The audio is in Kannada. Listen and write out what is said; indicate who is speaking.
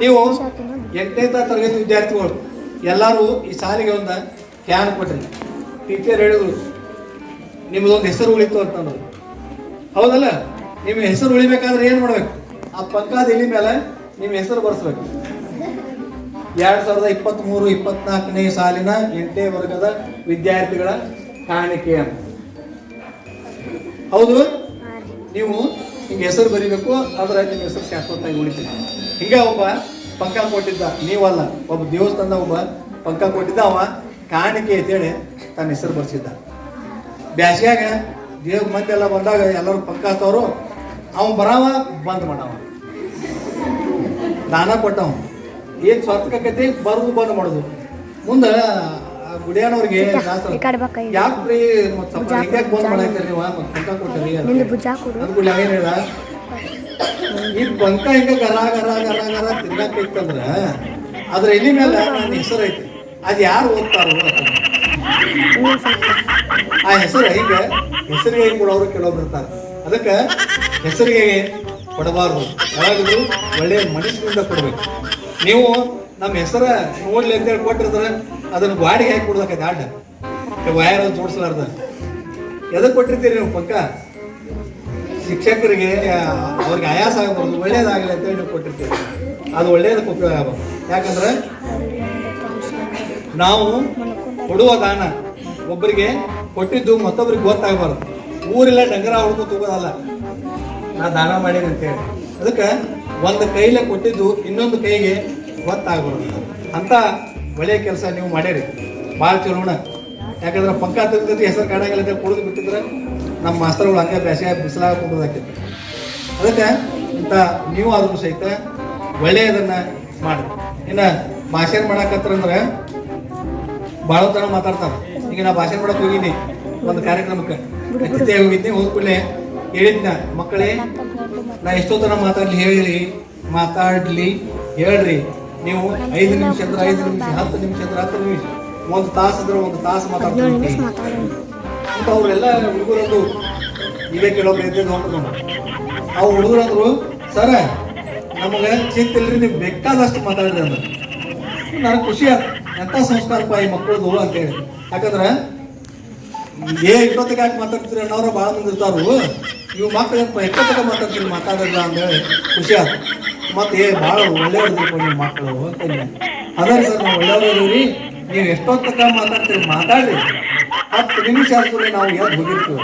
Speaker 1: ನೀವು ಎಂಟನೇ ತರಗತಿ ವಿದ್ಯಾರ್ಥಿಗಳು, ಎಲ್ಲರೂ ಈ ಸಾಲಿಗೆ ಒಂದು ಕ್ಯಾನ್ ಕೊಟ್ರಿ ಟೀಚರ್ ಹೇಳಿದ್ರು, ನಿಮ್ದೊಂದು ಹೆಸರು ಉಳಿತು ಅಂತ ಅನ್ನೋದು ಹೌದಲ್ಲ? ನಿಮ್ಮ ಹೆಸರು ಉಳಿಬೇಕಾದ್ರೆ ಏನ್ ಮಾಡಬೇಕು? ಆ ಪಕ್ಕದ ಇಲಿ ಮೇಲೆ ನಿಮ್ಮ ಹೆಸರು ಬರ್ಸ್ಬೇಕು. ಎರಡ್ ಸಾವಿರದ ಇಪ್ಪತ್ತ್ಮೂರು ಇಪ್ಪತ್ನಾಲ್ಕನೇ ಸಾಲಿನ ಎಂಟನೇ ವರ್ಗದ ವಿದ್ಯಾರ್ಥಿಗಳ ಕಾಣಿಕೆ ಅಂತ. ಹೌದು? ನೀವು ಹಿಂಗೆ ಹೆಸರು ಬರಿಬೇಕು ಅದರ ನಿಮ್ಮ ಹೆಸರು ಶಾಶ್ವತವಾಗಿ ಉಳಿತೀವಿ ಹಿಂಗ ಒಬ್ಬ ಪಂಕ ಕೊಟ್ಟಿದ್ದ ನೀವಲ್ಲ ಒಬ್ಬ ದೇವಸ್ಥಾನದ ಒಬ್ಬ ಪಂಕ ಕೊಟ್ಟಿದ್ದ ಅವ ಕಾಣಿಕೆ ಅಂತೇಳಿ ತನ್ನ ಹೆಸರು ಬರ್ಸಿದ್ದ. ಬ್ಯಾಸ್ಗ್ಯಾಗ ದೇವ್ರ ಮಂದಿ ಎಲ್ಲ ಬಂದಾಗ ಎಲ್ಲರೂ ಪಂಕ ಹತ್ತವರು ಅವನು ಬರಾವ ಬಂದ್ ಮಾಡವ. ದಾನ ಕೊಟ್ಟವ ಏನ್ ಸ್ವಾರ್ಥಕತೆ? ಬರೋದು ಬಂದ್ ಮಾಡುದು. ಮುಂದ ಗುಡಿಯಾನವ್ರಿಗೆ
Speaker 2: ಈ ಕಡೆ
Speaker 1: ಮತ್ತ್ ಸ್ವಲ್ಪ ಹಿಂಗ್ಯಾಕ್ ಬಂದ್ ಮಾಡಾಕ್ತೀರಿ ನೀವು ಮತ್ತ್ ಪಂಕ ಕೊಟ್ಟರಿ
Speaker 2: ನಿಂದು ಭುಜ ಕೊಡು.
Speaker 1: ಅಂದ್ಬಿಟ್ಟು ಏನ್ ಹೇಳ ಈ ಪಂಕ ಹಿಂಗ ಗರ ಗರ ಗರ ಗರ ತಿರ್ಗಾಕೈತಂದ್ರ ಅದ್ರ ಎಲಿ ಮೇಲೆ ನನ್ನ ಹೆಸರು ಐತಿ. ಅದು ಯಾರು ಓದ್ತಾರೋ ಅಂತ.
Speaker 2: ಇನ್ನೊಂದ್ ಸ್ವಲ್ಪ.
Speaker 1: ಆ ಹೆಸರು ಹಿಂಗ ಹೆಸರಿಗೆ ಕೊಡೋರು ಕೆಲವೊಬ್ರು ಇರ್ತಾರೆ. ಅದಕ್ಕೆ ಹೆಸರಿಗೆ ಕೊಡಬಾರ್ದು. ಯಾವಾಗಲೂ ಒಳ್ಳೆಯ ಮನಸ್ಸಿನಿಂದ ಕೊಡ್ಬೇಕು. ನೀವು ನಮ್ಮ ಹೆಸರ ನೋಡ್ಲಿ ಅಂತೇಳಿ ಕೊಟ್ಟಿರ್ತಾರೆ ಅದನ್ನ ಬಾಡಿಗೆ ಹಾಕಿ ಕೊಡ್ಬೇಕೈತೆ ಆಡ ವಯರ್ ಜೋಡಿಸ್ಲಾರ್ದ. ಎದಕ್ಕೆ ಕೊಟ್ಟಿರ್ತೀರಿ ನೀವು ಪಕ್ಕ? ಶಿಕ್ಷಕರಿಗೆ ಅವ್ರಿಗೆ ಆಯಾಸ ಆಗಬಾರ್ದು, ಒಳ್ಳೇದಾಗಲಿ ಅಂತ ಹೇಳಿ ಕೊಟ್ಟಿರ್ತೀವಿ ಅದು ಒಳ್ಳೇದಕ್ಕೆ ಉಪಯೋಗ ಆಗಬೇಕು ಯಾಕಂದ್ರೆ ನಾವು ಕೊಡುವ ದಾನ ಒಬ್ಬರಿಗೆ ಕೊಟ್ಟಿದ್ದು ಮತ್ತೊಬ್ಬರಿಗೆ ಗೊತ್ತಾಗಬಾರ್ದು. ಊರಿಲ್ಲ ಡಂಗರ ಹುಡುಗ ತಗೋದಲ್ಲ. ನಾ ದಾನ ಮಾಡೀನಿ ಅಂತೇಳಿ ಅದಕ್ಕೆ ಒಂದು ಕೈಲೇ ಕೊಟ್ಟಿದ್ದು ಇನ್ನೊಂದು ಕೈಗೆ ಗೊತ್ತಾಗಬಾರ್ದು. ಅಂತ ಒಳ್ಳೆಯ ಕೆಲಸ ನೀವು ಮಾಡ್ಯಾರಿ ಭಾಳ ಚಲೋಣ ಯಾಕಂದ್ರೆ ಪಂಕ ತಂದತಿ ಹೆಸರು ಕಾಣಂಗಿಲ್ಲ ಅಂತ ಕುಡಿದು ಬಿಟ್ಟಿದ್ರೆ ನಮ್ಮ ಮಾಸ್ತರ್ಗಳು ಹಂಗೆ ಬೇಸಿಗೆ ಬಿಸಿಲಾಗ ಕುಡಿದಾಕೈತಿ ಅದಕ್ಕೆ ಇಂಥ ನೀವು ಆದರೂ ಸಹಿತ ಒಳ್ಳೆಯದನ್ನ ಮಾಡಿ. ಇನ್ನ ಭಾಷಣ ಮಾಡಕತ್ತಂದ್ರೆ ಭಾಳ ತರ ಮಾತಾಡ್ತಾರೆ. ಈಗ ನಾ ಭಾಷಣ ಮಾಡಕ್ ಹೋಗಿನಿ ಒಂದು ಕಾರ್ಯಕ್ರಮಕ್ಕೆ. ಅತಿಥಿ ಹೋಗಿದ್ದೀನಿ ಹೋದ ಕೂಡಲೇ ಹೇಳಿದ್ನ ಮಕ್ಕಳೇ ನಾ ಎಷ್ಟೋ ತನ ಮಾತಾಡ್ಲಿ ಹೇಳಿರಿ ಮಾತಾಡ್ಲಿ ಹೇಳ್ರಿ. ನೀವು ಐದು ನಿಮಿಷ ಅಂದ್ರೆ ಐದು ನಿಮಿಷ ಹತ್ತು ನಿಮಿಷ ಅಂದ್ರೆ ಹತ್ತು ನಿಮಿಷ. ಒಂದು ತಾಸು ಅಂದ್ರೆ ಒಂದು ತಾಸು
Speaker 2: ಮಾತಾಡ್ತೀವಿ
Speaker 1: ಅಂತ ಅವರೆಲ್ಲ ಹುಡುಗರದ್ದು ಇವೇ ಕೆಲವೊಬ್ರು ಎದ್ದು ನೋಡ್ಕೊಂಡು. ಅವು ಹುಡುಗರಂದ್ರು ಸರ ನಮಗೆ ಚಿಂತಿಲ್ರಿ ನೀವು ಬೇಕಾದಷ್ಟು ಮಾತಾಡಿದ್ರೆ ಅಂದ್ರೆ. ನನಗೆ ಖುಷಿ ಆಯ್ತು. ಎಂಥ ಸಂಸ್ಕಾರಪ್ಪ ಈ ಮಕ್ಕಳದು ಅಂತೇಳಿ ಯಾಕಂದ್ರೆ ಏ ಇಪ್ಪತ್ತಕ್ಕೆ ಯಾಕೆ ಮಾತಾಡ್ತೀರಿ ಅನ್ನೋರು ಭಾಳ ಮಂದಿ ಇರ್ತಾರು. ಇವು ಮಕ್ಕಳು ಎಷ್ಟೊತ್ತಿಗೆ ಮಾತಾಡ್ತೀರಿ ಮಾತಾಡಲ್ಲ ಅಂತೇಳಿ ಖುಷಿ ಆಯ್ತು. ಮತ್ತೆ ಬಹಳ ಭಾಳ ಒಳ್ಳೆಯವ್ರದಿಪ್ಪ ನಿಮ್ಮ ಮಕ್ಕಳು ಅಂತಂದೆ ಅದೇ ಸರ್ ನಾವು ಒಳ್ಳೆಯವ್ರಿ ನೀವು ಎಷ್ಟೊತ್ತಕ್ಕ ಮಾತಾಡ್ತೀರಿ, ಮಾತಾಡ್ರಿ. ಹತ್ತು ನಿಮಿಷ ಆದ್ಮೇಲೆ ನಾವು ಎದ್ದು ಹೋಗಿರ್ತೀವಿ